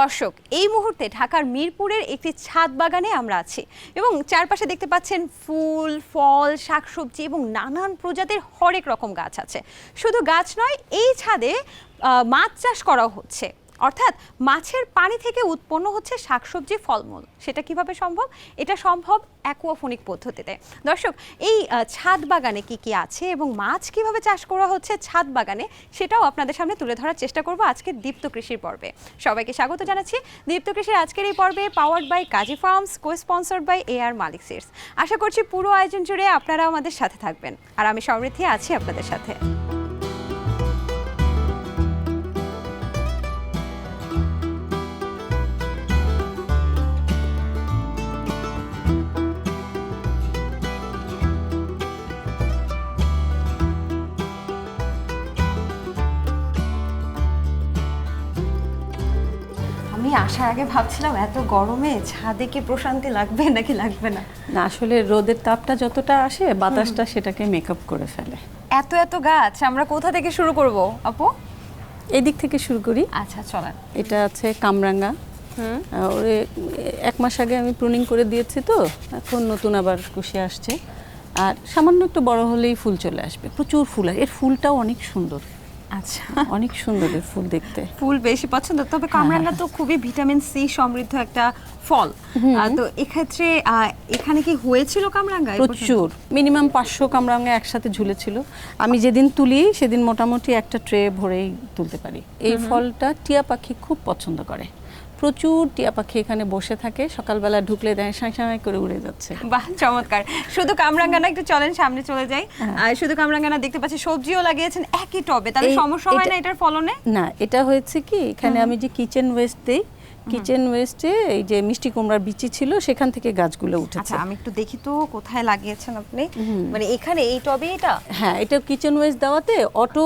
দর্শক, এই মুহূর্তে ঢাকার মিরপুরের একটি ছাদ বাগানে আমরা আছি এবং চারপাশে দেখতে পাচ্ছেন ফুল, ফল, শাকসবজি এবং নানান প্রজাতির হরেক রকম গাছ আছে। শুধু গাছ নয়, এই ছাদে মাছ চাষ করা হচ্ছে। অর্থাৎ মাছের পানি থেকে উৎপন্ন হচ্ছে শাকসবজি, ফলমূল। সেটা কীভাবে সম্ভব? এটা সম্ভব অ্যাকুয়াফোনিক পদ্ধতিতে। দর্শক, এই ছাদ বাগানে কি কি আছে এবং মাছ কীভাবে চাষ করা হচ্ছে ছাদ বাগানে, সেটাও আপনাদের সামনে তুলে ধরার চেষ্টা করব আজকের দীপ্ত কৃষির পর্বে। সবাইকে স্বাগত জানাচ্ছি। দীপ্ত কৃষির আজকের এই পর্বে powered by Kazi farms co sponsored by A R Malik seeds আশা করছি পুরো আয়োজন জুড়ে আপনারা আমাদের সাথে থাকবেন। আর আমি সমৃদ্ধি আছি আপনাদের সাথে। আসার আগে ভাবছিলাম এত গরমে ছাদে কি প্রশান্তি লাগবে নাকি লাগবে না? না আসলে রোদের তাপটা যতটা আসে বাতাসটা সেটাকে মেকআপ করে ফেলে। এত এত গাছ আমরা কোথা থেকে শুরু করব? আপু? এদিক থেকে শুরু করি। আচ্ছা চলেন। এটা আছে কামরাঙ্গা। ওরে এক মাস আগে আমি প্রুনিং করে দিয়েছি তো এখন নতুন আবার কুশি আসছে। আর সামান্য একটু বড় হলেই ফুল চলে আসবে প্রচুর ফুল আর এর ফুলটাও অনেক সুন্দর। আচ্ছা। অনেক সুন্দর ফুল দেখতে। ফুল বেশি পছন্দ তবে কামরাঙ্গা তো খুবই ভিটামিন সি সমৃদ্ধ একটা ফল। তো এক্ষেত্রে এখানে কি হয়েছিল কামরাঙ্গা প্রচুর। মিনিমাম পাঁচশো কামরাঙ্গা একসাথে ঝুলেছিল। আমি যেদিন তুলি সেদিন মোটামুটি একটা ট্রে ভরেই তুলতে পারি। এই ফলটা টিয়া পাখি খুব পছন্দ করে। প্রচুর টিয়া পাখি এখানে বসে থাকে। সকালবেলা ঢুকলে দেয় সাঁই সাঁ করে উড়ে যাচ্ছে। বাহ চমৎকার। শুধু কামরাঙ্গানা একটু চলেন সামনে চলে যাই। আর শুধু কামরাঙ্গানা দেখতে পাচ্ছি সবজিও লাগিয়েছেন একই টবে। তাহলে সমস্যা হয় না এটার ফলনে? না এটা হয়েছে কি এখানে আমি যে কিচেন ওয়েস্ট দিই কিচেন ওয়েস্টে এই যে মিষ্টি কুমড়ার বিচি ছিল সেখান থেকে গাছগুলো উঠেছে। আচ্ছা আমি একটু দেখি তো কোথায় লাগিয়েছেন আপনি। মানে এখানে এই টবে এটা? হ্যাঁ এটা কিচেন ওয়েস্ট দেওয়াতে অটো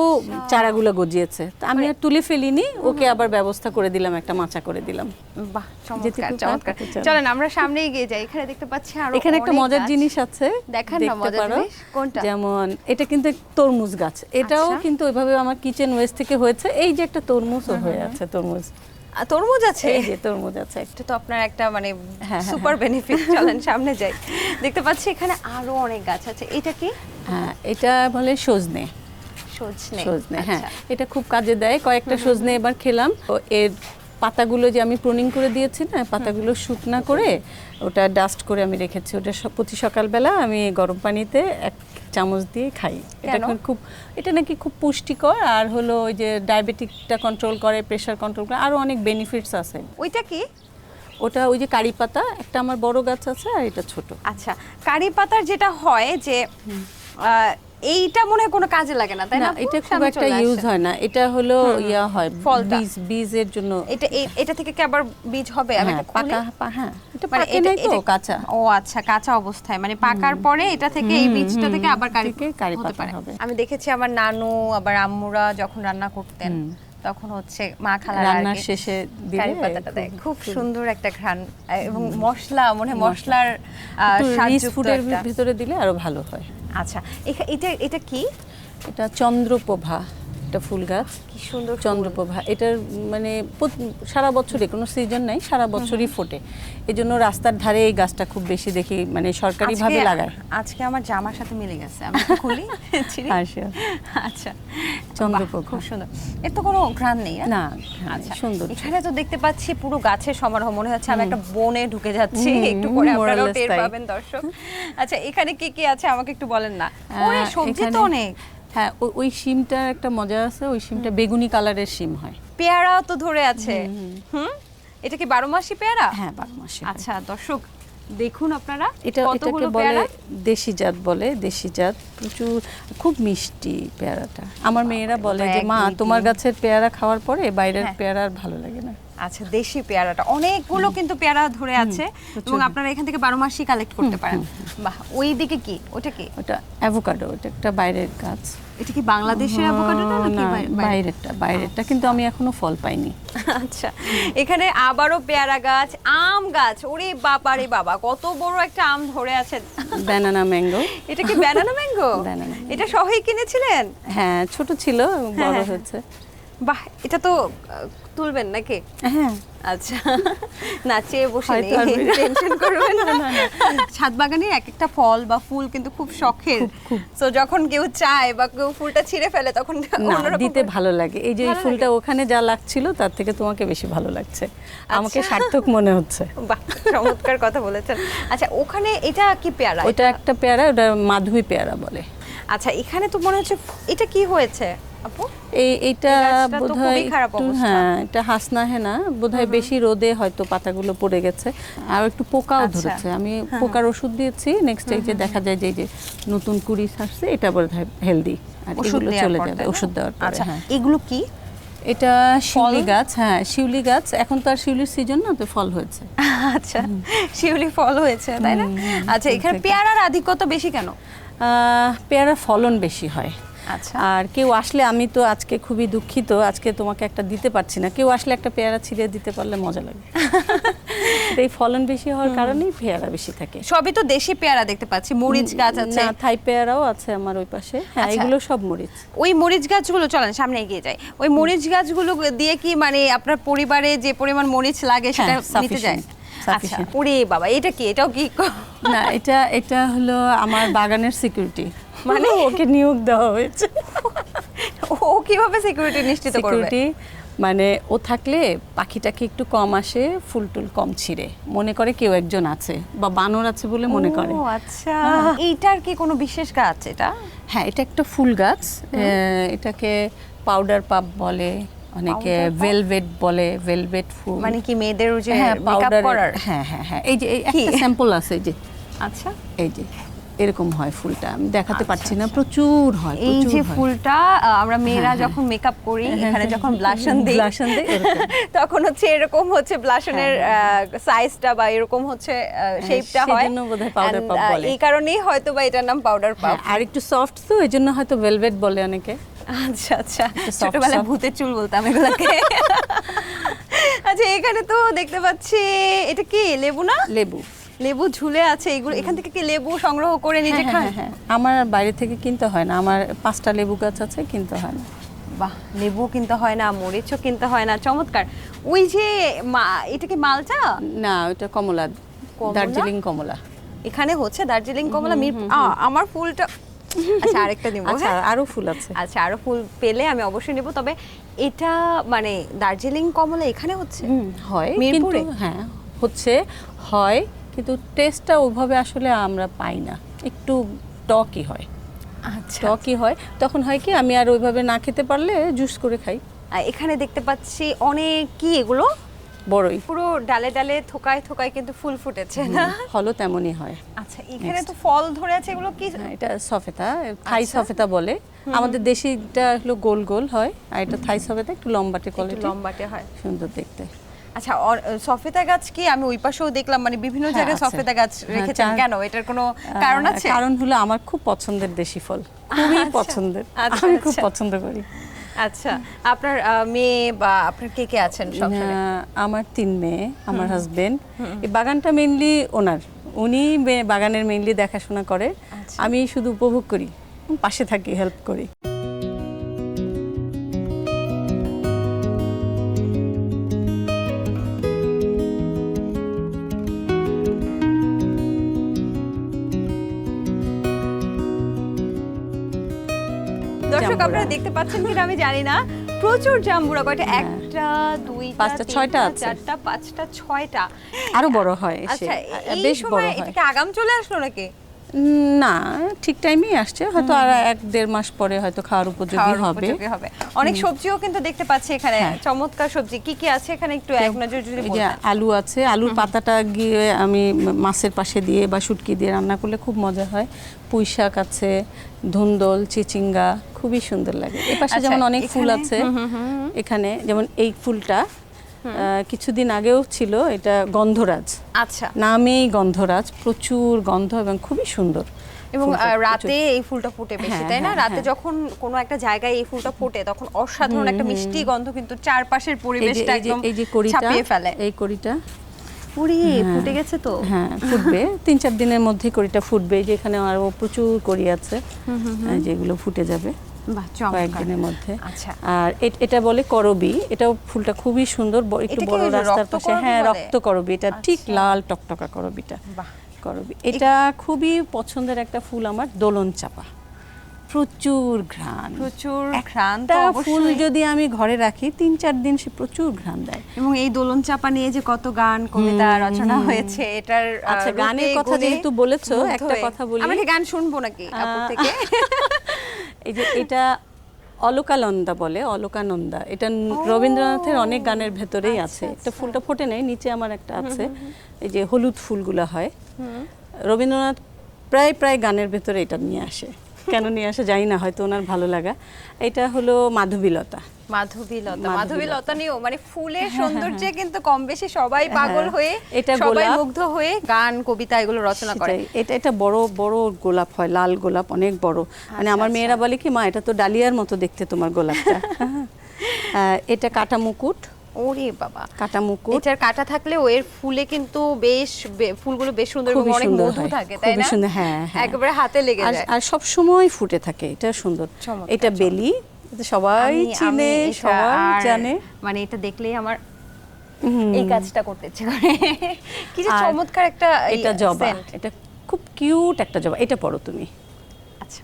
চারাগুলো গজিয়েছে। তা আমি আর তুলে ফেলিনি ওকে আবার ব্যবস্থা করে দিলাম একটা মাচা করে দিলাম। বাহ চমৎকার চমৎকার। চলেন আমরা সামনে এগিয়ে যাই। এখানে দেখতে পাচ্ছি আর এখানে একটা মজার জিনিস আছে দেখান না মজার জিনিস। কোনটা? যেমন এটা কিন্তু তরমুজ গাছ। এটাও আচ্ছা। কিন্তু ওইভাবে আমার কিচেন ওয়েস্ট থেকে হয়েছে। এই যে একটা তরমুজও হয়ে আছে তরমুজ। তরমুজ আছে? এই যে তরমুজ আছে। একটা এটা তো আপনার একটা মানে হ্যাঁ, সুপার বেনিফিট চলেন সামনে যাই। দেখতে পাচ্ছি এখানে আরও অনেক গাছ আছে। এটা কি? হ্যাঁ এটা বলে সজনে। সজনে সজনে হ্যাঁ। আচ্ছা। এটা খুব কাজে দেয়। কয়েকটা সজনে এবার খেলাম। তো এর পাতাগুলো যে আমি প্রুনিং করে দিয়েছি না পাতাগুলো শুকনা করে ওটা ডাস্ট করে আমি রেখেছি। ওটা প্রতি সকালবেলা আমি গরম পানিতে এক চামচ দিয়ে খাই। এটা এখন খুব এটা নাকি খুব পুষ্টিকর। আর হলো ওই যে ডায়াবেটিকটা কন্ট্রোল করে প্রেশার কন্ট্রোল করে আরও অনেক বেনিফিটস আছে। ওইটা কি? ওটা ওই যে কারি পাতা একটা আমার বড় গাছ আছে আর এটা ছোট। আচ্ছা কারি পাতার যেটা হয় যে এইটা মনে হয় কোনো কাজে লাগে না তাই না এটা খুব একটা ইউজ হয় না। এটা হলো ইয়া হয়। বীজ বীজের জন্য। এটা এটা থেকে কি আবার বীজ হবে? আমি হ্যাঁ, এটা পাকা হ্যাঁ এটা মানে এটা- তো কাঁচা। ও আচ্ছা কাঁচা অবস্থায়। মানে পাকার পরে এটা থেকে এই বীজটা থেকে আবার কারি কারি হতে পাতা পারে। হবে। আমি দেখেছি আমার নানু আবার আম্মুরা যখন রান্না করতেন তখন হচ্ছে মা খালা রান্নার শেষে কারি পাতাটা দেয়। খুব- সুন্দর একটা ঘ্রাণ এবং মশলা মনে মশলার ফুডের ভিতরে দিলে আরও ভালো হয়। আচ্ছা এটা এটা কি? এটা চন্দ্রপ্রভা। একটা ফুল গাছ। কি সুন্দর চন্দ্রপ্রভা। এটার মানে সারা বছরই কোনো সিজন নাই সারা বছরই ফোটে। এই জন্য রাস্তার ধারে এই গাছটা খুব বেশি দেখি মানে সরকারি ভাবে লাগায়। আজকে আমার জামার সাথে মিলে গেছে। আমি খুলি? আচ্ছা। চন্দ্রপ্রভা। খুব সুন্দর। এর তো কোনো ঘ্রাণ নেই না? না হ্যাঁ, আচ্ছা। সুন্দর। এখানে তো দেখতে পাচ্ছি পুরো গাছের সমারোহ। মনে হচ্ছে আমি একটা বনে ঢুকে যাচ্ছি। একটু পরে আপনারাও টের পাবেন দর্শক। আচ্ছা এখানে কি কি আছে আমাকে একটু বলেন না? ওরে সবজি তো অনেক। হ্যাঁ ওই- ওই শিমটার একটা মজা আছে ওই শিমটা বেগুনি কালারের শিম হয়। পেয়ারাও তো ধরে আছে। হুম এটা কি বারো মাসি পেয়ারা? হ্যাঁ বারো মাসে। আচ্ছা দর্শক দেখুন আপনারা এটা এটাকে কতগুলো বলে দেশি জাত বলে দেশি জাত প্রচুর খুব মিষ্টি পেয়ারাটা। আমার মেয়েরা বলে যে মা তোমার গাছের পেয়ারা খাওয়ার পরে বাইরের হ্যাঁ। পেয়ারা আর ভালো লাগে না। আচ্ছা দেশি পেয়ারাটা। অনেকগুলো কিন্তু পেয়ারা ধরে আছে এবং আপনারা এখান থেকে বারো মাসই কালেক্ট করতে পারেন। বাহ ওই দিকে কি? ওটা কি? ওটা অ্যাভোকাডো এটা একটা বাইরের গাছ। এটা কি বাংলাদেশের অ্যাভোকাডোটা নাকি? বাইরেরটা বাইরেরটা কিন্তু আমি এখনও ফল পাইনি। আচ্ছা এখানে আবারও পেয়ারা গাছ আম গাছ। ওরে বাবা রে বাবা কত বড় একটা আম ধরে আছে। ব্যানানা ম্যাঙ্গো এটা কি ব্যানানা ম্যাঙ্গো এটা সহই কিনেছিলেন? হ্যাঁ ছোট ছিল বড় হ্যাঁ, হয়েছে। বাহ এটা তো তুলবেন নাকি? হ্যাঁ। আচ্ছা না চেয়ে বসে টেনশন করবেন না। ছাদ বাগানের এক একটা ফল বা ফুল কিন্তু খুব শখের। তো যখন কেউ চায় বা কেউ ফুলটা ছিঁড়ে ফেলে তখন দিতে ভালো লাগে। এই যে এই ফুলটা ওখানে যা লাগছিল তার থেকে তোমাকে বেশি ভালো লাগছে। আমাকে আচ্ছা। সার্থক মনে হচ্ছে। বাহ চমৎকার কথা বলেছেন। আচ্ছা ওখানে এটা কি পেয়ারা? ওটা একটা পেয়ারা ওটা মাধবী পেয়ারা বলে। আচ্ছা এখানে তো মনে হচ্ছে এটা কি হয়েছে আপু? এই এইটা বোধহয় একটু। হ্যাঁ এটা হাসনা হেনা বোধহয় বেশি রোদে হয়তো পাতাগুলো পড়ে গেছে। আর একটু পোকাও আচ্ছা। ধরেছে। আমি পোকার ওষুধ দিয়েছি নেক্সট এই যে দেখা যায় যে যে নতুন কুড়ি আসছে এটা বোধহয় হেলদি আর এগুলো চলে যাবে ওষুধ দেওয়ার পরে আচ্ছা হ্যাঁ। এগুলো কি? এটা শিউলি গাছ হ্যাঁ শিউলি গাছ। এখন তো আর শিউলির সিজন না তো ফল হয়েছে। আচ্ছা শিউলি ফল হয়েছে তাই না? আচ্ছা এখানে। পেয়ারার আধিক্যতা বেশি কেন? আহ, পেয়ারা ফলন বেশি হয়। আর কেউ আসলে আমি তো আজকে খুবই দুঃখিত আজকে তোমাকে একটা দিতে পারছি না। কেউ আসলে একটা পেয়ারা ছিঁড়ে দিতে পারলে মজা লাগে। এই ফলন বেশি হওয়ার কারণেই পেয়ারা বেশি থাকে। সবই তো দেশি পেয়ারা দেখতে পাচ্ছি মরিচ গাছ আছে। না থাই পেয়ারাও আছে আমার ওই পাশে। হ্যাঁ আচ্ছা। এগুলো সব মরিচ। ওই মরিচ গাছগুলো চলেন সামনে এগিয়ে যাই। ওই মরিচ গাছগুলো দিয়ে কি মানে আপনার পরিবারে যে পরিমাণ মরিচ লাগে সেটা হ্যাঁ, নিতে যায়? আচ্ছা ওরে বাবা এটা কি? এটাও কি না এটা এটা হলো আমার বাগানের সিকিউরিটি মানে? ওকে নিয়োগ দেওয়া হয়েছে। ও কীভাবে সিকিউরিটি নিশ্চিত করবে? সিকিউরিটি মানে ও থাকলে পাখিটাকে একটু কম আসে ফুল টুল কম ছিঁড়ে। মনে করে কেউ একজন আছে বা বানর আছে বলে মনে করে। ও আচ্ছা এইটার কি কোনো বিশেষ গাছ এটা? হ্যাঁ এটা একটা ফুল গাছ। এটাকে পাউডার পাপ বলে অনেকে ভেলভেট বলে ভেলভেট ফুল। মানে কি মেয়েদের ওই যে হ্যাঁ পাউডার হ্যাঁ হ্যাঁ হ্যাঁ। এই যে একটা স্যাম্পল আছে এই যে। আচ্ছা। এই যে। এরকম হয় ফুলটা। আমি দেখাতে পারছি না প্রচুর হয় এই যে ফুলটা আমরা মেয়েরা হ্যাঁ, যখন মেকআপ করি হ্যাঁ, এখানে হ্যাঁ, যখন হ্যাঁ, ব্লাশন দিই blushon দিই, তখন হচ্ছে এরকম হচ্ছে ব্লাশনের সাইজটা বা এরকম হচ্ছে শেপটা হয় সেজন্য বোধহয় puff আহ, বলে। এই কারণেই হয়তো বা এটার নাম পাউডার পাপ হ্যাঁ, আর একটু সফট তো এই জন্য হয়তো ভেলভেট বলে অনেকে। আচ্ছা আচ্ছা। ছোটবেলায় ভূতের চুল বলতাম এগুলোকে। আচ্ছা এখানে তো দেখতে পাচ্ছি এটা কি লেবু না? লেবু। লেবু ঝুলে আছে এগুলো এখান থেকে কি লেবু সংগ্রহ করে নিজে হ্যাঁ, খান? হ্যাঁ, হ্যাঁ। আমার বাইরে থেকে কিনতে হয় না আমার পাঁচটা লেবু গাছ আছে কিনতে হয় না। বাহ লেবু কিনতে হয় না মরিচও কিনতে হয় না চমৎকার। ওই যে মা- এটা কি মালটা না ওটা কমলা? দার্জিলিং কমলা। এখানে হচ্ছে দার্জিলিং কমলা মির আমার ফুলটা আচ্ছা আরেকটা নিব আচ্ছা হ্যাঁ? আরও ফুল আছে। আচ্ছা আরও ফুল পেলে আমি অবশ্যই নেব তবে এটা মানে দার্জিলিং কমলা এখানে হচ্ছে? হয় মিরপুরে? হ্যাঁ হচ্ছে হয় কিন্তু টেস্টটা ওইভাবে আসলে আমরা পাই না। একটু টকই হয়। আচ্ছা। টকই হয়। তখন হয় কি আমি আর ওইভাবে না খেতে পারলে জুস করে খাই। আর এখানে দেখতে পাচ্ছি অনেক কি এগুলো? বড়ই পুরো ডালে ডালে থোকায় থোকায় কিন্তু ফুল ফুটেছে না? ফলও তেমনই হয়। আচ্ছা এখানে তো ফল ধরে আছে এগুলো কি? হ্যাঁ, এটা সফেতা থাই আচ্ছা। সফেতা বলে। আমাদের দেশিটা হলো গোল গোল হয় আর এটা থাই সফেতা একটু লম্বাটে কোয়ালিটি লম্বাটে হয়। সুন্দর দেখতে। আচ্ছা সফেদা গাছ কি আমি ওই পাশেও দেখলাম মানে বিভিন্ন হ্যাঁ, জায়গায়। সফেদা গাছ হ্যাঁ, রেখেছেন কেন? এটার কোনো কারণ আছে? কারণ হলো আমার খুব পছন্দের দেশি ফল। খুবই আচ্ছা, পছন্দের। আচ্ছা, আমি খুব আচ্ছা। পছন্দ করি। আচ্ছা আপনার মেয়ে বা আপনার কে কে আছেন সংসারে? আমার তিন মেয়ে আমার হাজবেন্ড এই বাগানটা মেইনলি ওনার। উনি বাগানের মেইনলি দেখাশোনা করে। আমি শুধু উপভোগ করি পাশে থাকি হেল্প করি। পাচ্ছেন কিনা আমি জানি না। প্রচুর জাম্বুরা কয়টা? একটা দুই হ্যাঁ। পাঁচটা, ছয়টা আছে। চারটা পাঁচটা ছয়টা। আরও বড় হয় এসে আচ্ছা এই বেশ বড় সময় হয়। এটা কি আগাম চলে আসলো নাকি? না ঠিক টাইমেই আসছে। হয়তো আর এক দেড় মাস পরে হয়তো খাওয়ার উপযোগী হবে। হবে। অনেক সবজিও কিন্তু দেখতে পাচ্ছি এখানে। হ্যাঁ। চমৎকার সবজি। কি কি আছে এখানে একটু এক নজর যদি। আলু আছে। আলুর পাতাটা গিয়ে আমি মাছের পাশে দিয়ে বা শুটকি দিয়ে রান্না করলে খুব মজা হয়। পুঁই শাক আছে ধুন্দল চিচিঙ্গা খুবই সুন্দর লাগে। এ পাশে আচ্ছা, যেমন অনেক ফুল আছে। এখানে যেমন এই ফুলটা কিছুদিন আগেও ছিল এটা গন্ধরাজ। আচ্ছা। নামেই গন্ধরাজ প্রচুর গন্ধ এবং খুবই সুন্দর এবং রাতে এই ফুলটা ফুটে বেশি হ্যাঁ, তাই না? হ্যাঁ, রাতে হ্যাঁ। যখন কোনো একটা জায়গায় এই ফুলটা ফোটে তখন অসাধারণ একটা মিষ্টি গন্ধ কিন্তু চারপাশের পরিবেশটা একদম এই যে কড়িটা ফেলে। এই কড়িটা। পুরি ফুটে গেছে তো। হ্যাঁ ফুটবে। তিন চার দিনের মধ্যে কড়িটা ফুটবে এই যে এখানে আরও প্রচুর কড়ি আছে। যেগুলো ফুটে যাবে। কয়েকদিনের মধ্যে। আচ্ছা। আর এটা বলে করবি। এটাও ফুলটা খুবই সুন্দর একটু বড় রাস্তার পাশে। হ্যাঁ রক্ত করবি। এটা ঠিক আচ্ছা। লাল টকটকা করবিটা করবি। এটা খুবই পছন্দের একটা ফুল আমার দোলন চাপা প্রচুর ঘ্রাণ। প্রচুর ঘ্রাণ তো ফুল যদি আমি ঘরে রাখি তিন চার দিন সে প্রচুর ঘ্রাণ দেয়। এবং এই দোলন চাপা নিয়ে যে কত গান কবিতা রচনা হয়েছে এটার আচ্ছা, গানের কথা যেহেতু বলেছ, একটা কথা বলি। আমরা গান শুনব নাকি আপুর থেকে? এই যে এটা অলোকানন্দা বলে অলোকানন্দা। এটা রবীন্দ্রনাথের অনেক গানের ভেতরেই আছে। এটা ফুলটা ফোটে নেই নিচে আমার একটা আছে। এই যে হলুদ ফুলগুলো হয়। রবীন্দ্রনাথ প্রায় প্রায় গানের ভেতরে এটা নিয়ে আসে। কেন নিয়ে আসা জানি না হয়তো ওনার ভালো লাগা। এটা হলো মাধবীলতা। মাধবীলতা। মাধবীলতা। নিয়েও মানে ফুলের সৌন্দর্যে কিন্তু কম বেশি সবাই পাগল হয়ে এটা সবাই মুগ্ধ হয়ে গান কবিতা এগুলো রচনা করে। এটা এটা বড় বড় গোলাপ হয় লাল গোলাপ অনেক বড়। মানে আমার মেয়েরা বলে কি মা এটা তো ডালিয়ার মতো দেখতে তোমার গোলাপটা। এটা কাটা মুকুট। ওরে বাবা। কাটা মুকুট। এটার কাটা থাকলেও এর ফুলে কিন্তু বেশ ফুলগুলো বেশ সুন্দর এবং অনেক মধু থাকে তাই না? সুন্দর, হ্যাঁ, হ্যাঁ। একেবারে হাতে লেগে যায়। আর সব সময় ফুটে থাকে এটা সুন্দর। এটা বেলি সবাই চিনে সবাই জানে। মানে এটা দেখলেই আমার এই কাজটা করতে ইচ্ছে করে। কি যে চমৎকার একটা এটা জবা এটা খুব কিউট একটা জবা। এটা পড়ো তুমি। আচ্ছা।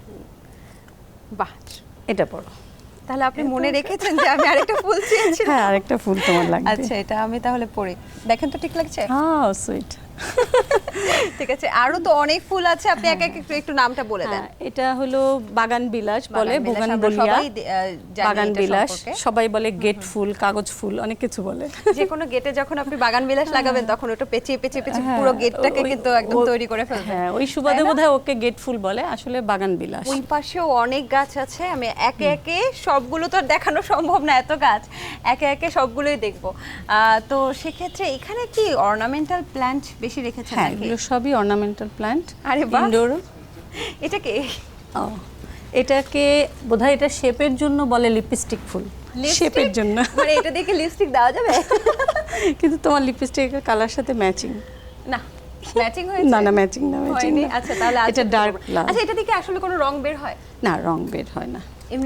বাহ। এটা পড়ো তাহলে আপনি মনে রেখেছেন যে আমি আরেকটা ফুল চেয়েছিলাম? হ্যাঁ আরেকটা ফুল তোমার লাগবে। আচ্ছা এটা আমি তাহলে পড়ি। দেখেন তো ঠিক লাগছে? হ্যাঁ সুইট ঠিক আছে আরও তো অনেক ফুল আছে আপনি এক এক একটু একটু নামটা বলে দেন। হ্যাঁ, এটা হলো বাগান বিলাস বলে বাগান বলিয়া বাগান বিলাস সবাই বলে গেট ফুল কাগজ ফুল অনেক কিছু বলে। যে কোনো গেটে যখন আপনি বাগান বিলাস লাগাবেন তখন ওটা পেঁচিয়ে পেঁচিয়ে পেঁচিয়ে পুরো হ্যাঁ, গেটটাকে কিন্তু একদম তৈরি করে ফেলবেন হ্যাঁ ওই সুবাদে বোধহয় ওকে গেট ফুল বলে আসলে বাগান বিলাস। ওই পাশেও অনেক গাছ আছে আমি একে একে সবগুলো তো দেখানো সম্ভব না এত গাছ। একে একে সবগুলোই দেখব। আহ, তো সেক্ষেত্রে এখানে কি অর্নামেন্টাল প্ল্যান্ট বেশি রেখেছেন হ্যাঁ এগুলো সবই অর্নামেন্টাল প্ল্যান্ট আরে বাহ। ইনডোর এটা কি? এটাকে বোধহয় এটা শেপের জন্য বলে লিপস্টিক ফুল। শেপের জন্য। মানে এটা দেখে লিপস্টিক দেওয়া যাবে? কিন্তু তোমার লিপস্টিকের কালার সাথে ম্যাচিং না ম্যাচিং হয়েছে? না না ম্যাচিং না ম্যাচিং আচ্ছা তাহলে এটা ডার্ক আচ্ছা এটা দেখে আসলে কোনো রং বের হয়? না রং বের হয় না।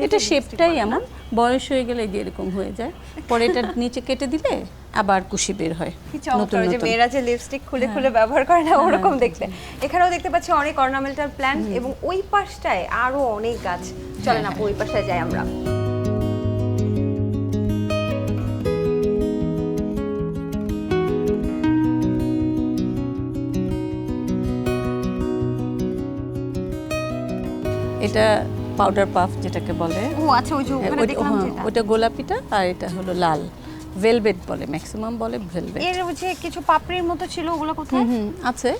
এটা শেপটাই এমন। বয়স হয়ে গেলে যে এরকম হয়ে যায়। পরে এটা নিচে কেটে দিলে আবার কুশি বের হয়। নতুন যে মেয়েরা যে লিপস্টিক খুলে খুলে ব্যবহার করে না ওরকম দেখতে এখানেও দেখতে পাচ্ছি অনেক অর্নামেন্টাল প্ল্যান্ট এবং ওই পাশটায় আরও অনেক গাছ। চলেন আপু ওই পাশটায় যাই আমরা। এটা পাউডার পাফ যেটাকে বলে। ও আচ্ছা ওই যে হ্যাঁ, ওখানে দেখলাম হ্যাঁ, যেটা। ওটা গোলাপিটা আর এটা হলো লাল। ভেলভেট বলে ম্যাক্সিমাম বলে ভেলভেট এর যে কিছু পাপড়ির মতো ছিল ওগুলো কোথায়? হুম আছে।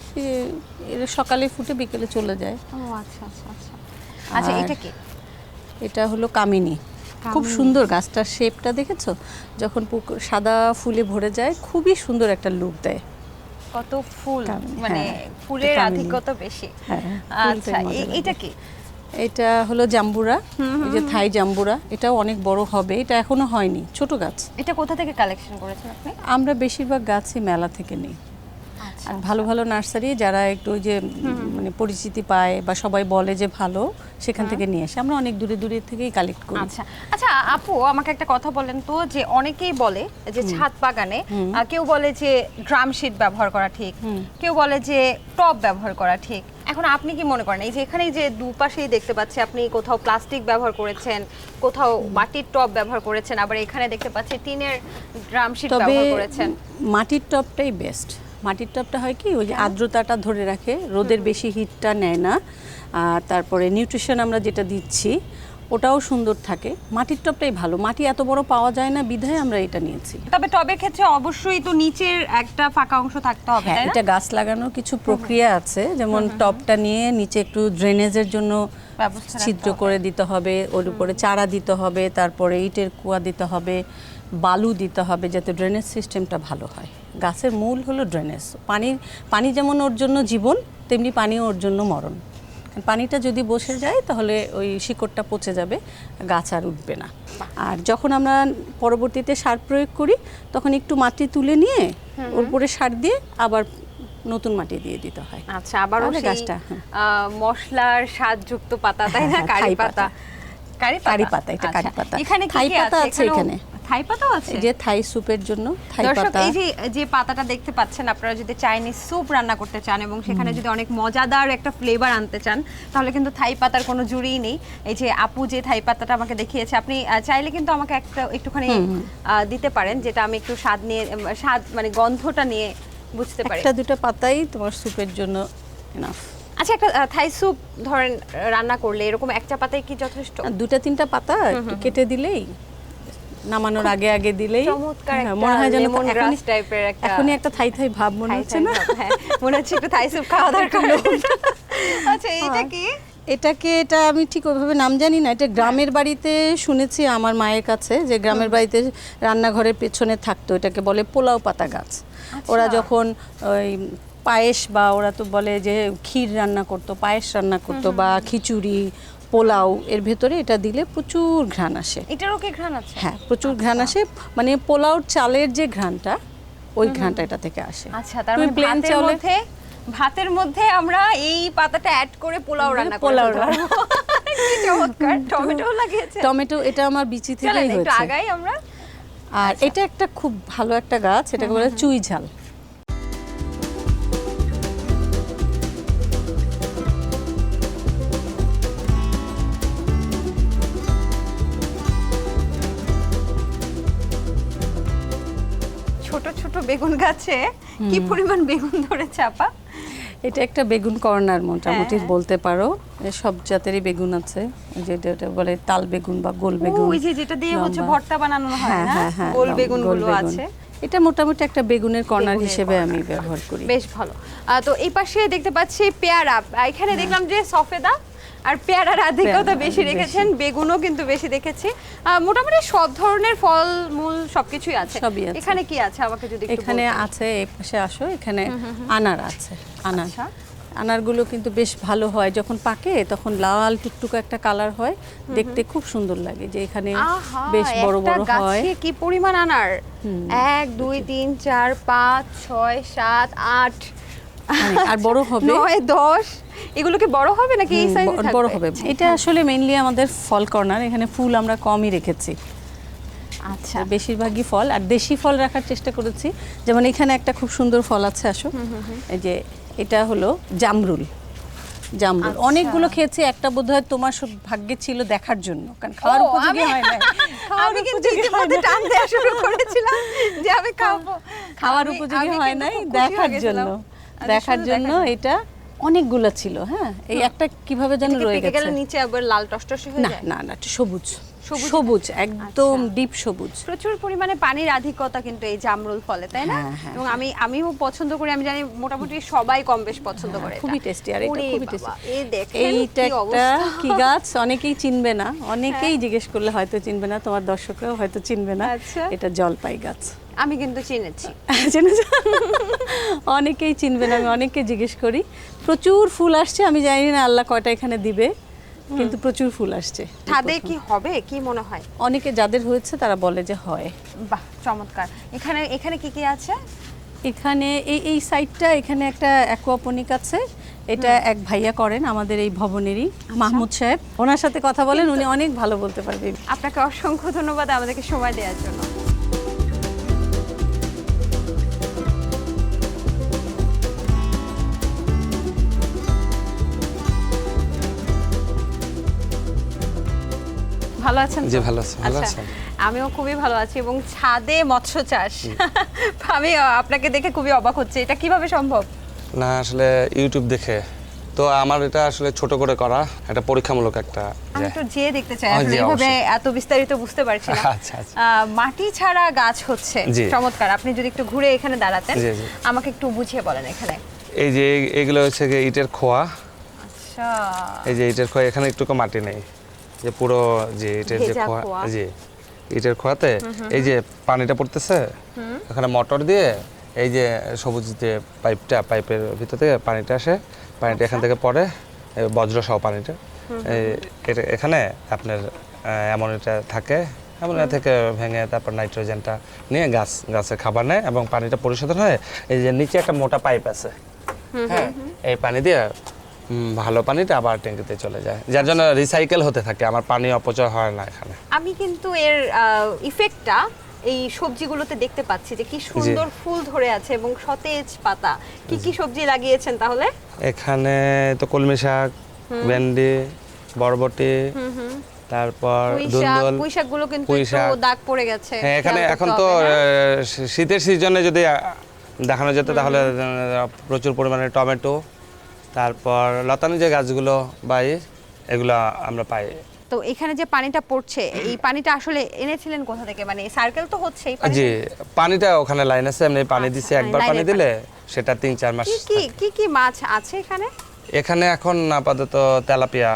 এরা সকালে ফুটে বিকেলে চলে যায়। ও আচ্ছা আচ্ছা আচ্ছা। আচ্ছা এটা কি? এটা হলো কামিনী। খুব সুন্দর গাছটার শেপটা দেখেছ? যখন পুকুর সাদা ফুলে ভরে যায় খুবই সুন্দর একটা লুক দেয়। কত ফুল। মানে হ্যাঁ, ফুলের আধিক্যতা বেশি। আচ্ছা। এটা কি? এটা হলো জাম্বুরা এই যে থাই জাম্বুরা এটাও অনেক বড় হবে এটা এখনও হয়নি ছোট গাছ। এটা কোথা থেকে কালেকশন করেছেন আপনি? আমরা বেশিরভাগ গাছই মেলা থেকে নিই। আচ্ছা আর ভালো ভালো নার্সারি যারা একটু ওই যে মানে পরিচিতি পায় বা সবাই বলে যে ভালো সেখান থেকে নিয়ে আসে। আমরা অনেক দূরে দূরে থেকেই কালেক্ট করি। আচ্ছা আচ্ছা আপু আমাকে একটা কথা বলেন তো যে অনেকেই বলে যে ছাদ বাগানে কেউ বলে যে ড্রাম শিট ব্যবহার করা ঠিক কেউ বলে যে টব ব্যবহার করা ঠিক এখন আপনি কি মনে করেন? এই যে এখানে যে দুপাশেই দেখতে পাচ্ছি আপনি কোথাও প্লাস্টিক ব্যবহার করেছেন কোথাও মাটির টব ব্যবহার করেছেন আবার এখানে দেখতে পাচ্ছি টিনের ড্রাম শিট ব্যবহার করেছেন। মাটির টবটাই বেস্ট মাটির টবটা হয় কি ওই যে আর্দ্রতাটা ধরে রাখে রোদের বেশি হিটটা নেয় না। আর তারপরে নিউট্রিশন আমরা যেটা দিচ্ছি ওটাও সুন্দর থাকে। মাটির টবটাই ভালো। মাটি এত বড় পাওয়া যায় না বিধায় আমরা এটা নিয়েছি। তবে টবের ক্ষেত্রে অবশ্যই তো নিচের একটা ফাঁকা অংশ থাকতে হবে হ্যাঁ এটা গাছ লাগানোর কিছু প্রক্রিয়া আছে। যেমন টবটা নিয়ে নিচে একটু ড্রেনেজের জন্য ছিদ্র করে দিতে হবে ওর উপরে চারা দিতে হবে তারপরে ইটের কুয়া দিতে হবে বালু দিতে হবে যাতে ড্রেনেজ সিস্টেমটা ভালো হয়। গাছের মূল হলো ড্রেনেজ পানির পানি যেমন ওর জন্য জীবন তেমনি পানিও ওর জন্য মরণ। পানিটা যদি বসে যায় তাহলে ওই শিকড়টা পচে যাবে গাছ আর উঠবে না আর যখন আমরা পরবর্তীতে সার প্রয়োগ করি তখন একটু মাটি তুলে নিয়ে ওর উপরে সার দিয়ে আবার নতুন মাটি দিয়ে দিতে হয় আচ্ছা আবার সেই গাছটা, হ্যাঁ। মশলার স্বাদযুক্ত পাতা তাই না হ্যাঁ, কারি থাই পাতা। কারি পাতা এটা কারি আচ্ছা। পাতা। এখানে কি পাতা আছে এখানে। থাই পাতাও আছে? যে থাই স্যুপের জন্য থাই পাতা। এই যে যে পাতাটা দেখতে পাচ্ছেন আপনারা যদি চাইনিজ স্যুপ রান্না করতে চান এবং সেখানে যদি অনেক মজাদার একটা ফ্লেভার আনতে চান তাহলে কিন্তু থাই পাতার কোনো জুড়িই নেই। এই যে আপু যে থাই পাতাটা আমাকে দেখিয়েছে আপনি চাইলে কিন্তু আমাকে একটা একটুখানি দিতে পারেন যেটা আমি একটু স্বাদ নিয়ে স্বাদ মানে গন্ধটা নিয়ে বুঝতে পারি। একটা দুটো পাতাই তোমার স্যুপের জন্য এনাফ আচ্ছা একটা থাই স্যুপ ধরেন রান্না করলে এরকম একটা পাতায় কি যথেষ্ট? দুটা তিনটা পাতা কেটে দিলেই নামানোর আগে আগে দিলেই হ্যাঁ, মনে হয় যেন grass একটা- এখনই একটা থাই থাই ভাব মনে হচ্ছে না? হ্যাঁ মনে হচ্ছে একটু থাই স্যুপ খাওয়া দরকার। আচ্ছা এইটা কি? এটাকে এটা আমি ঠিক ওইভাবে নাম জানি না এটা গ্রামের বাড়িতে শুনেছি আমার মায়ের কাছে যে গ্রামের বাড়িতে রান্নাঘরের পেছনে থাকতো এটাকে বলে পোলাও পাতা গাছ। ওরা যখন ওই পায়েস বা ওরা তো বলে যে ক্ষীর রান্না করতো পায়েস রান্না করতো বা খিচুড়ি পোলাও এর ভেতরে এটা দিলে প্রচুর ঘ্রাণ আসে। এটারও কি ঘ্রাণ আছে? হ্যাঁ প্রচুর ঘ্রাণ আসে। মানে পোলাওর চালের যে ঘ্রাণটা ওই ঘ্রাণটা এটা থেকে আসে। আচ্ছা তার মানে ভাতের মধ্যে ভাতের মধ্যে আমরা এই পাতাটা অ্যাড করে পোলাও রান্না করে পোলাও চমৎকার টমেটো লাগিয়েছে। টমেটো এটা আমার বিচি থেকেই হয়েছে। আগাই আমরা। আর এটা একটা খুব ভালো একটা গাছ এটাকে বলে চুই ঝাল। ছোট ছোট বেগুন গাছে কি পরিমাণ বেগুন ধরেছে আপা? এটা একটা বেগুন কর্নার মোটামুটি হ্যাঁ। বলতে পারো। সব জাতেরই বেগুন আছে। যেটা এটা বলে তাল বেগুন বা গোল বেগুন ওই যে যেটা দিয়ে হচ্ছে। ভর্তা বানানো হয় হ্যাঁ না? হ্যাঁ হ্যাঁ গোল বেগুনগুলো আছে। এটা মোটামুটি একটা বেগুনের কর্নার হিসেবে আমি ব্যবহার করি। বেশ ভালো। তো এই পাশে দেখতে পাচ্ছি পেয়ারা। এখানে দেখলাম যে সফেদা আর পেয়ারার আধিক্যতা বেশি। রেখেছেন বেগুনও কিন্তু বেশি দেখেছি। মোটামুটি সব ধরনের ফল মূল সবকিছুই আছে। এখানে কি আছে? আমাকে যদি এখানে আছে এই পাশে আসো এখানে আনার আছে আনার। আচ্ছা। আনারগুলো কিন্তু বেশ ভালো হয়। যখন পাকে তখন লাল টুকটুকে একটা কালার হয়। দেখতে খুব সুন্দর লাগে যে এখানে বেশ বড় বড় হয়। কি পরিমাণ আনার? এক দুই তিন চার পাঁচ ছয় সাত আট। আর বড় হবে? নয় দশ। এগুলো কি বড় হবে নাকি এই সাইজে ব- বড় হবে। এটা আসলে মেইনলি আমাদের ফল কর্নার এখানে ফুল আমরা কমই রেখেছি। আচ্ছা। বেশিরভাগই ফল আর দেশি ফল রাখার চেষ্টা করেছি। যেমন এখানে একটা খুব সুন্দর ফল আছে আসো। এই যে এটা হলো জামরুল। জামরুল। আচ্ছা। অনেকগুলো খেয়েছি একটা বোধহয় তোমার সব ভাগ্যে ছিল দেখার জন্য। কারণ খাওয়ার উপযোগী হয় না আমি কিন্তু ইতিমধ্যে। টান দেওয়া শুরু করেছিলাম যে আমি খাব। খাওয়ার উপযোগী হয় নাই দেখার জন্য। আচ্ছা, দেখার জন্য এটা অনেকগুলো ছিল হ্যাঁ? এই একটা কীভাবে যেন রয়ে গেছে। নিচে আবার লাল টসটসে হয়ে না যায়? না না এটা সবুজ। সবুজ? সবুজ একদম আচ্ছা। ডিপ সবুজ। প্রচুর পরিমাণে পানির আধিক্যতা কিন্তু এই জামরুল ফলে তাই না? হ্যাঁ, হ্যাঁ, এবং আমি আমিও পছন্দ করি আমি জানি মোটামুটি সবাই কম বেশ পছন্দ করে খুবই টেস্টি আর এটা খুবই টেস্টি এই দেখেন এইটা কি একটা কি গাছ? অনেকেই চিনবে না। অনেকেই জিজ্ঞেস করলে হয়তো চিনবে না তোমার দর্শকরাও হয়তো চিনবে না। আচ্ছা। এটা জলপাই গাছ। আমি কিন্তু চিনেছি। চিনেছ? অনেকেই চিনবে না আমি অনেককে জিজ্ঞেস করি। প্রচুর ফুল আসছে আমি জানি না আল্লাহ কয়টা এখানে দিবে। কিন্তু প্রচুর ফুল আসছে ছাদে কি হবে? কি মনে হয়? অনেকে যাদের হয়েছে তারা বলে যে হয়। বাহ চমৎকার। এখানে এখানে কি কি আছে? এখানে এই এই সাইডটা এখানে একটা অ্যাকোয়াপনিক আছে। এটা এক ভাইয়া করেন আমাদের এই ভবনেরই মাহমুদ সাহেব। ওনার সাথে কথা বলেন উনি অনেক ভালো বলতে পারবেন আপনাকে অসংখ্য ধন্যবাদ আমাদেরকে সময় দেওয়ার জন্য। ভালো আছেন জি, ভালো আছি। ভালো আচ্ছা, আছেন? আমিও খুবই ভালো আছি এবং ছাদে মৎস্য চাষ। আমি আপনাকে দেখে খুবই অবাক হচ্ছে। এটা কীভাবে সম্ভব? না আসলে ইউটিউব দেখে। তো আমার এটা আসলে ছোট করে করা এটা পরীক্ষামূলক একটা আমি। একটু যেয়ে দেখতে চাই। আসলে এভাবে এত বিস্তারিত বুঝতে পারছি না আচ্ছা, আচ্ছা। মাটি ছাড়া গাছ হচ্ছে। চমৎকার। আপনি যদি একটু ঘুরে এখানে দাঁড়াতেন। আমাকে একটু বুঝিয়ে বলেন এখানে। এই যে এগুলো হচ্ছে ইটের খোয়া। আচ্ছা। এই যে ইটের খোয়া এখানে একটু মাটি নেই। যে পুরো যে ইটের যে খোয়া। জি ইটের খোয়াতে এই যে পানিটা পড়তেছে এখানে মোটর দিয়ে এই যে সবুজ যে পাইপটা পাইপের ভিতর থেকে পানিটা আসে পানিটা এখান থেকে পড়ে বজ্র সহ পানিটা। এটা এখানে আপনার অ্যামোনিটা থাকে অ্যামোনিয়া থেকে ভেঙে তারপর নাইট্রোজেনটা নিয়ে গাছ গাছের খাবার নেয় এবং পানিটা পরিশোধন হয়। এই যে নিচে একটা মোটা পাইপ আছে হ্যাঁ এই পানি দিয়ে ভালো পানিটা আবার ট্যাঙ্কিতে চলে যায়। যার জন্য রিসাইকেল হতে থাকে আমার পানি অপচয় হয় না এখানে। আমি কিন্তু এর ইফেক্টটা এই সবজিগুলোতে দেখতে পাচ্ছি যে কি সুন্দর ফুল ধরে আছে এবং সতেজ পাতা। কি কি সবজি লাগিয়েছেন তাহলে? এখানে তো কলমি শাক ভেন্ডি বরবটি তারপর দুন্দল পুঁই শাকগুলো কিন্তু একটু দাগ পড়ে গেছে হ্যাঁ এখানে এখন তো শীতের সিজনে যদি দেখানো যেত তাহলে প্রচুর পরিমাণে টমেটো তারপর লতানো যে গাছগুলো বা এগুলো আমরা পাই। তো এখানে যে পানিটা পড়ছে এই পানিটা আসলে এনেছিলেন কোথা থেকে? মানে সার্কেল তো হচ্ছেই পানি জি পানিটা ওখানে লাইন আছে এমনি পানি দিছি আচ্ছা, একবার পানি দিলে সেটা তিন চার মাস কি কি কি মাছ আছে এখানে? এখানে এখন আপাতত তেলাপিয়া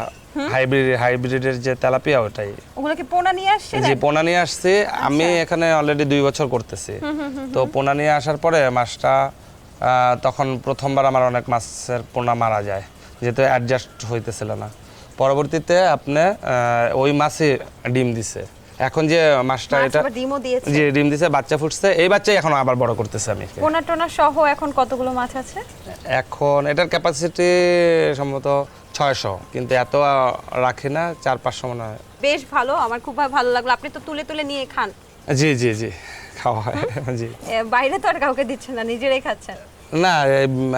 হাইব্রিড হাইব্রিডের যে তেলাপিয়া ওটাই। ওগুলো কি পোনা নিয়ে আসছে যে পোনা নিয়ে আসছে। আমি আচ্ছা। এখানে অলরেডি দুই বছর করতেছি। তো পোনা নিয়ে আসার পরে মাছটা তখন প্রথমবার আমার অনেক মাছের পোনা মারা যায় যেহেতু অ্যাডজাস্ট হইতেছিল না। পরবর্তীতে আপনি ওই মাছই ডিম দিছে। এখন যে মাছটা মাছ এটা ডিমও দিয়েছে। যে ডিম দিছে বাচ্চা ফুটছে এই বাচ্চাই এখন আবার বড় করতেছে আমি। পোনা টোনা সহ এখন কতগুলো মাছ আছে? এখন এটার ক্যাপাসিটি সম্ভবত ছয়শো কিন্তু এত রাখি না চার পাঁচশো মনে হয়। বেশ ভালো আমার খুব ভালো লাগল। আপনি তো তুলে তুলে নিয়ে খান। জি জি জি খাওয়া হয়। জি। বাইরে তো আর কাউকে দিচ্ছেন না নিজেরাই খাচ্ছেন। না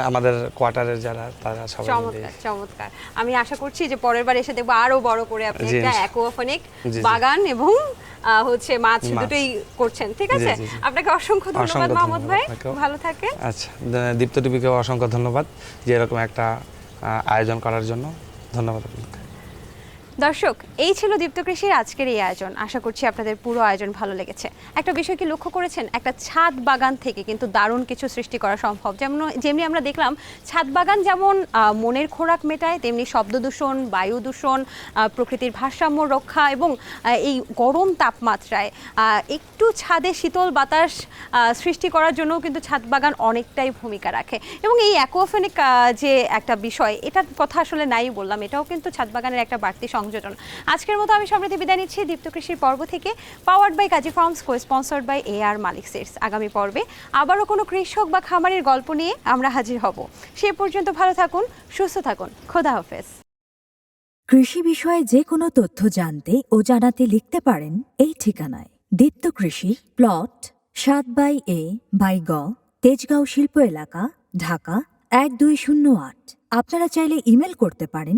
আমাদের কোয়ার্টারের যারা তারা সবাই চমৎকার চমৎকার। আমি আশা করছি যে পরের বার এসে দেখব আরও বড় করে আপনি একটা অ্যাকোয়াফনিক। বাগান এবং হচ্ছে মাছ। দুটোই করছেন ঠিক আছে। আপনাকে অসংখ্য ধন্যবাদ মাহমুদ ভাই। ভালো থাকে আচ্ছা দীপ্ত টিভিকেও অসংখ্য ধন্যবাদ যে এরকম একটা আয়োজন করার জন্য। ধন্যবাদ আপনাকে। দর্শক, এই ছিল দীপ্ত কৃষির আজকের এই আয়োজন। আশা করছি আপনাদের পুরো আয়োজন ভালো লেগেছে। একটা বিষয় কি লক্ষ্য করেছেন? একটা ছাদ বাগান থেকে কিন্তু দারুণ কিছু সৃষ্টি করা সম্ভব। যেমন, যেমনি আমরা দেখলাম, ছাদ বাগান যেমন মনের খোরাক মেটায়, তেমনি শব্দ দূষণ, বায়ু দূষণ প্রকৃতির ভারসাম্য রক্ষা এবং এই গরম তাপমাত্রায় একটু ছাদে শীতল বাতাস সৃষ্টি করার জন্যও কিন্তু ছাদ বাগান অনেকটাই ভূমিকা রাখে। এবং এই অ্যাকোয়াফেনিক যে একটা বিষয়, এটার কথা আসলে নাই বললাম, এটাও কিন্তু ছাদ বাগানের একটা বাড়তি সংযোজন। আজকের মতো আমি সমৃদ্ধি বিদায় নিচ্ছি। দীপ্ত কৃষির পর্ব থেকে powered by Kazi farms co sponsored by A R Malik seeds আগামী পর্বে আবারও কোনো কৃষক বা খামারের গল্প নিয়ে আমরা হাজির হব। সে পর্যন্ত ভালো থাকুন, সুস্থ থাকুন। খোদা হাফেজ। কৃষি বিষয়ে যে কোনো তথ্য জানতে ও জানাতে লিখতে পারেন এই ঠিকানায়। দীপ্ত কৃষি প্লট সাত বাই এ বাই গ, তেজগাঁও শিল্প এলাকা, ঢাকা, এক দুই শূন্য আট। আপনারা চাইলে ইমেল করতে পারেন